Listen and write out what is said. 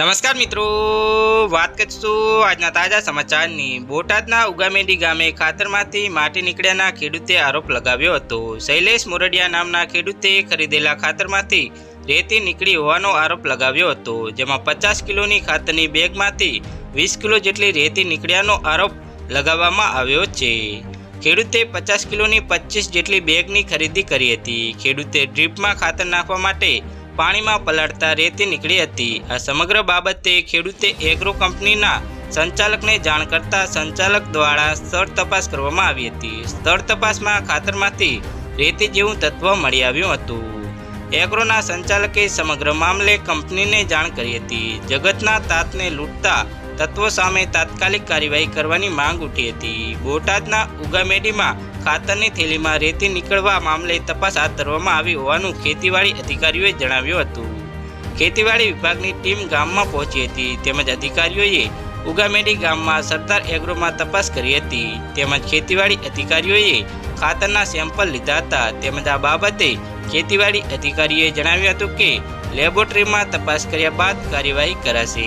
નમસ્કાર મિત્રો. વાત કરીશું આજના તાજા સમાચારની. બોટાદના ઉગામેડી ગામે ખાતરમાંથી માટી નીકળ્યાના ખેડૂતે આરોપ લગાવ્યો હતો. શૈલેષ મોરડિયા નામના ખેડૂતે ખરીદેલા ખાતરમાંથી રેતી નીકળી હોવાનો આરોપ લગાવ્યો હતો. જેમાં પચાસ કિલોની ખાતરની બેગમાંથી વીસ કિલો જેટલી રેતી નીકળ્યાનો આરોપ લગાવવામાં આવ્યો છે. ખેડૂતે પચાસ કિલોની પચીસ જેટલી બેગની ખરીદી કરી હતી. ખેડૂતે ડ્રીપમાં ખાતર નાખવા માટે પાણીમાં પલાળતા રેતી નીકળી હતી. આ સમગ્ર બાબતે ખેડૂતે એગ્રો કંપનીના સંચાલકને જાણ કરતા સંચાલક દ્વારા સ્થળ તપાસ કરવામાં આવી હતી. સ્થળ તપાસમાં ખાતરમાંથી રેતી જેવું તત્વ મળી આવ્યું હતું. એગ્રોના સંચાલકે સમગ્ર મામલે કંપનીને જાણ કરી હતી. જગતના તાતને લૂંટતા તત્વો સામે તાત્કાલિક કાર્યવાહી કરવાની માંગ ઉઠી હતી. બોટાદના ઉગામેડીમાં ખાતરની થેલીમાં રેતી નીકળવા મામલે તપાસ હાથ ધરવામાં આવી હોવાનું ખેતીવાડી અધિકારીઓએ જણાવ્યું હતું. ખેતીવાડી વિભાગની ટીમ ગામમાં પહોંચી હતી, તેમજ અધિકારીઓએ ઉગામેડી ગામમાં સરદાર એગ્રોમાં તપાસ કરી હતી. તેમજ ખેતીવાડી અધિકારીઓએ ખાતરના સેમ્પલ લીધા હતા. તેમજ આ બાબતે ખેતીવાડી અધિકારીએ જણાવ્યું હતું કે, લેબોરેટરીમાં તપાસ કર્યા બાદ કાર્યવાહી કરાશે.